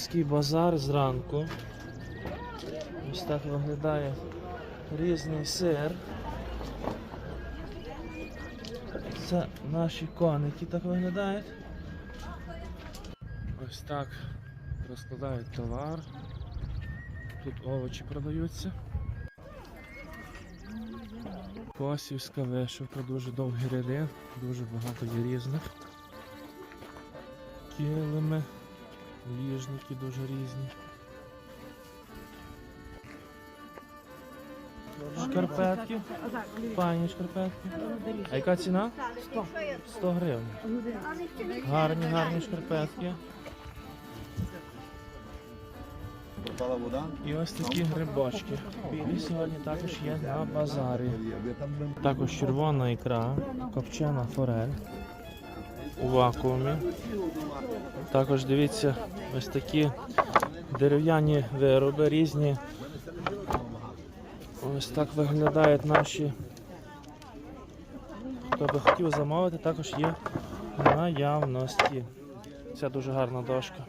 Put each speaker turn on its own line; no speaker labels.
Ський базар зранку. Ось так виглядає різний сир. Це наші коники так виглядають. Ось так розкладають товар. Тут овочі продаються. Косівська вишивка, дуже довгі ряди, дуже багато є різних. Килими, ліжники дуже різні. Шкарпетки. Пані шкарпетки. А яка ціна? 100. 100 гривень. Гарні, гарні шкарпетки. І ось такі грибочки. Білі сьогодні також є на базарі. Також червона ікра, копчена форель у вакуумі. Також дивіться, ось такі дерев'яні вироби різні. Ось так виглядають наші. Хто би хотів замовити, також є наявності. Ця дуже гарна дошка.